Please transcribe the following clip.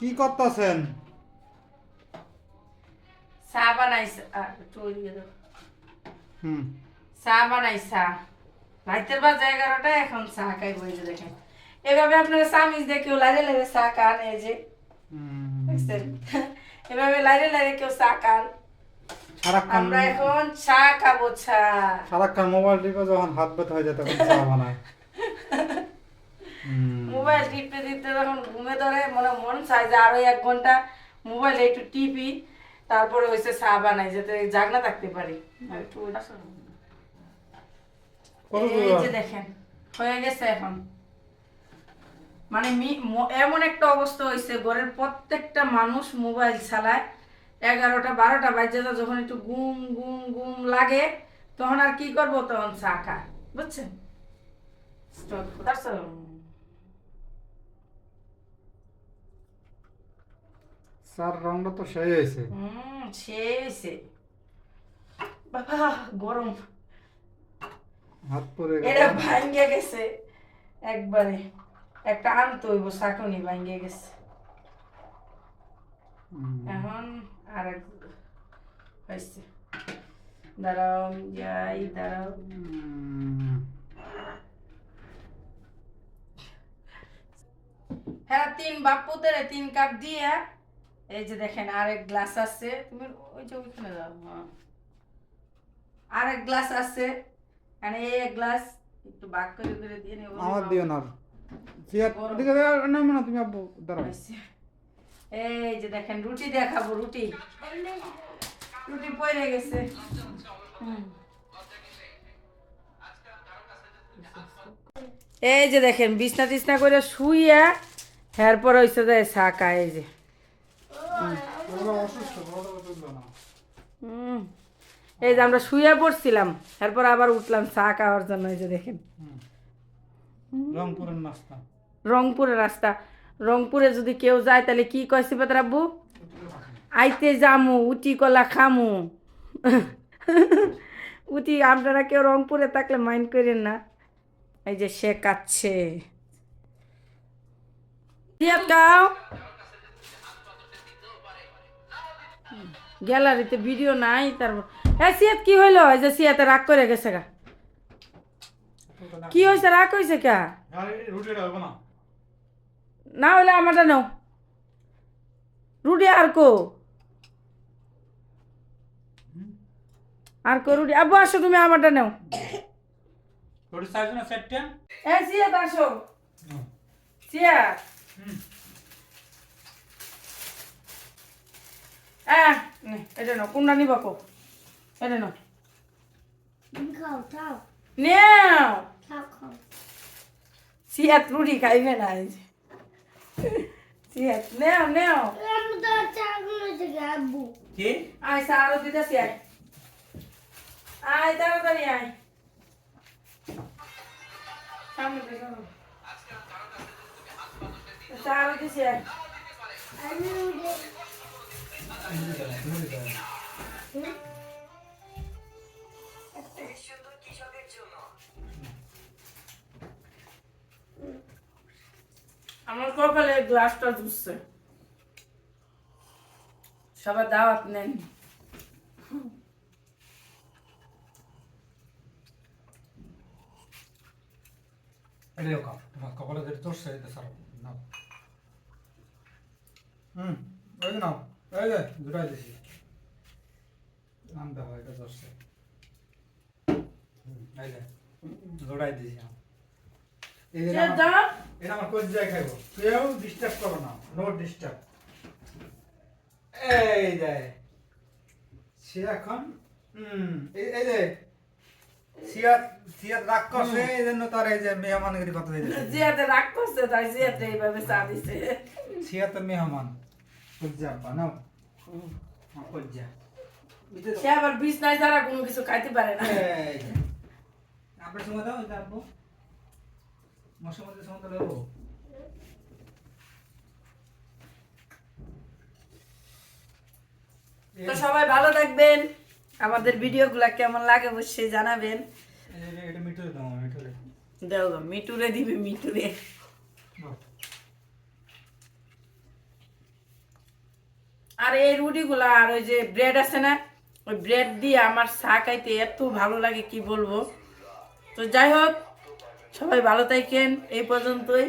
কি করতেছেন চা বানাইছে দাও। হুম চা বানাই চা রাতের বাজে এগারোটা এখন চা খাই বইছে দেখেন এভাবে আপনারা চামিচ দিয়ে কেউ লাইরে লাইরে চা খান এই যে। দেখছেন? এভাবে লাইরে লাইরে কেউ চা খান সারাক্ষণ আমরা এখন চা খাব চা সারাক্ষণ মোবাইল টিপে যখন হাত ব্যথা হয়ে যায় তখন চা বানায়। মোবাইল টিপতে টিপতে যখন ঘুমে ধরে মনে মন চায় যে আরও এক ঘণ্টা মোবাইলে একটু টিপি তারপরে হয়েছে চা বানাই যাতে জাগনা থাকতে পারি। একটু এই যে দেখেন হয়ে গেছে এখন। মানে মি- ম- এমন একটা অবস্থা হয়েছে ঘরের প্রত্যেকটা মানুষ মোবাইল চালায় এগারোটা বারোটা বাজে যখন একটু ঘুম ঘুম ঘুম লাগে তখন আর কি করব? তখন চা খায়। বুঝছেন? চার রংটা তো সেই হয়েছে। হুম হয়েছে। বাবা গরম। হাত পরে এটা ভাঙ্গে গেছে একবারে। একটা আনতে হইব শাকনি ভাঙ্গে গেছে। এখন আর এক হয়েছে। দাঁড়াও যাই দাঁড়াও। হ্যাঁ তিন বাপুদের তিন কাপ দিয়ে এই যে দেখেন আরেক গ্লাস আছে তুমি ওই যে ওইখানে যাও হ্যাঁ। আরেক গ্লাস আছে মানে এই এক গ্লাস একটু বাক করে করে দিয়ে নেব আমার দিও না চেয়ার ওদিকে না না তুমি আব্বু দাঁড়াও। এই যে দেখেন রুটি দেখাবো রুটি। রুটি পড়ে গেছে। এই যে দেখেন বিছনা টিছনা করে শুইয়া এরপর হয়েছে যে শাকা এই যে। এই যে আমরা শুয়ে পড়ছিলাম এরপর আবার উঠলাম চা খাওয়ার জন্য এই যে দেখেন। রংপুরের নাস্তা। রংপুরের রাস্তা। রংপুরে যদি কেউ যায় তাহলে কি কয়েছে বেতার আব্বু আইতে যামু উটি কলা খামু। উটি আপনারা কেউ রংপুরে থাকলে মাইন্ড করেন না। এই যে সে কাচ্ছে। গ্যালারিতে ভিডিও নাই তারপর হ্যাঁ সিয়াত কি হইল? এই যে সিয়াতে রাগ করে গেছে গা। কি হয়েছে রাগ হয়েছে কা? না হইলে আমারটা নাও। রুটি আর কো? আর কো রুটি? আব্বু আসো তুমি আমারটা নাও। রুটি চাইছো না সেটটা এ সিয়াত আসো। সিয়াত। হ্যাঁ এটা নাও কোনটা নিবা কো? এটা নাও। খাও খাও। নেও। খাও খাও। সিয়াত রুটি খাইবে না এই যে। সিয়াত নেও নেও। আমি তো চাগুলো থেকে আব্বু। কি? আয় সারো দিতেছি আয়। আয় তাড়াতাড়ি আয়। সামনে থেকে সরো। দিছি আয়। আমি আমার কপালে গ্লাসটা ধুচ্ছে সবার দাওয়াত নেন। কপালে যেটা চড়ছে এটা সারো নাও। হুম ওই নাও। এই যে দুটাই দিছি। আনতে হয় এটা চড়ছে হুম, এই যে দুটাই দিছি নাও। এই যে যে আমার- দাও এটা আমার কোচ জায়গায় খাইবো। কেউ ডিস্টার্ব করো না নো ডিস্টার্ব এই যে সে এখন এই যে সিয়াত সিয়াত রাগ করছে এই জন্য তার এই যে মেহমানগিরি কথা হয়ে জিয়াতে রাগ করছে তাই জিয়াতে এইভাবে চা দিছে। সিয়াত মেহমান। কুজ্জা বানাও। হ্যাঁ, সে আবার বিছনায় ছাড়া কোনো কিছু খাইতে পারে না। আপনার সময় দাও এটা মশার মধ্যে সময় তো সবাই ভালো থাকবেন। আমাদের ভিডিও ভিডিওগুলা কেমন লাগে অবশ্যই জানাবেন। এটা দাও দেও মিটুরে দিবে মিটুরে আর এই রুটিগুলা আর ওই যে ব্রেড আছে না, ওই ব্রেড দিয়ে আমার চা খাইতে এত ভালো লাগে, কি বলব? তো যাই হোক, সবাই ভালো থাকেন, এই পর্যন্তই।